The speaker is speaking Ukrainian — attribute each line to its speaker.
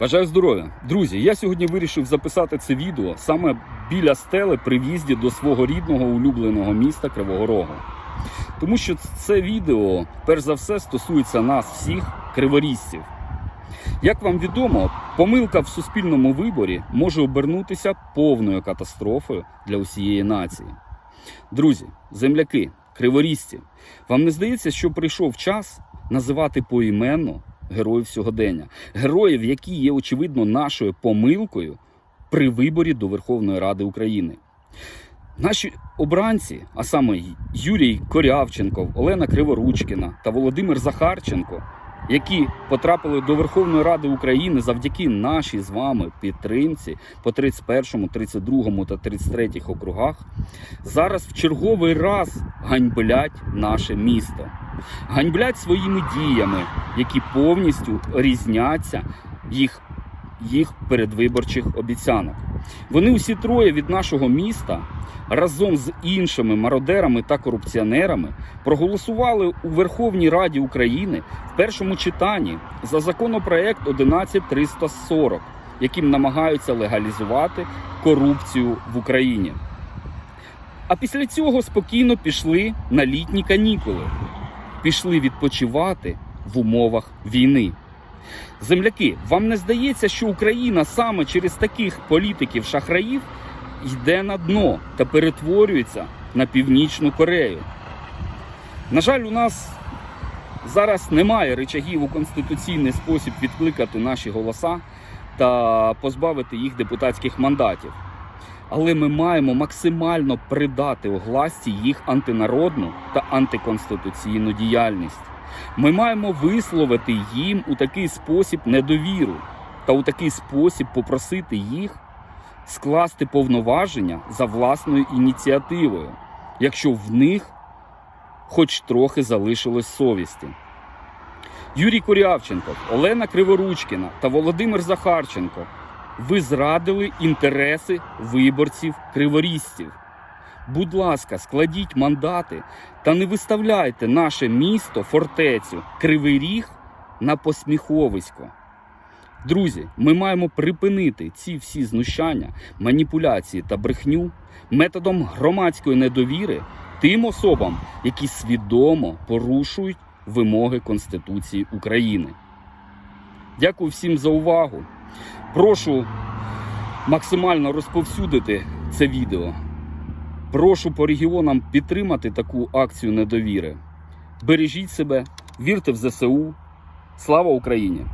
Speaker 1: Бажаю здоров'я. Друзі, я сьогодні вирішив записати це відео саме біля стели при в'їзді до свого рідного улюбленого міста Кривого Рогу. Тому що це відео, перш за все, стосується нас всіх криворізців. Як вам відомо, помилка в суспільному виборі може обернутися повною катастрофою для усієї нації. Друзі, земляки, криворізці, вам не здається, що прийшов час називати поіменно героїв сьогодення, героїв, які є очевидно нашою помилкою при виборі до Верховної Ради України. Наші обранці, а саме Юрій Корявченков, Олена Криворучкіна та Володимир Захарченко, які потрапили до Верховної Ради України завдяки нашій з вами підтримці по 31, 32 та 33 округах, зараз в черговий раз ганьблять наше місто. Ганьблять своїми діями, які повністю різняться їх, їх передвиборчих обіцянок. Вони усі троє від нашого міста разом з іншими мародерами та корупціонерами проголосували у Верховній Раді України в першому читанні за законопроект 11340, яким намагаються легалізувати корупцію в Україні. А після цього спокійно пішли на літні канікули, пішли відпочивати в умовах війни. Земляки, вам не здається, що Україна саме через таких політиків-шахраїв йде на дно та перетворюється на Північну Корею? На жаль, у нас зараз немає речагів у конституційний спосіб відкликати наші голоса та позбавити їх депутатських мандатів. Але ми маємо максимально придати огласці їх антинародну та антиконституційну діяльність. Ми маємо висловити їм у такий спосіб недовіру та у такий спосіб попросити їх скласти повноваження за власною ініціативою, якщо в них хоч трохи залишилось совісті. Юрій Корявченко, Олена Криворучкіна та Володимир Захарченко. Ви зрадили інтереси виборців криворізців. Будь ласка, складіть мандати та не виставляйте наше місто, фортецю, Кривий Ріг на посміховисько. Друзі, ми маємо припинити ці всі знущання, маніпуляції та брехню методом громадської недовіри тим особам, які свідомо порушують вимоги Конституції України. Дякую всім за увагу. Прошу максимально розповсюдити це відео. Прошу по регіонам підтримати таку акцію недовіри. Бережіть себе, вірте в ЗСУ. Слава Україні!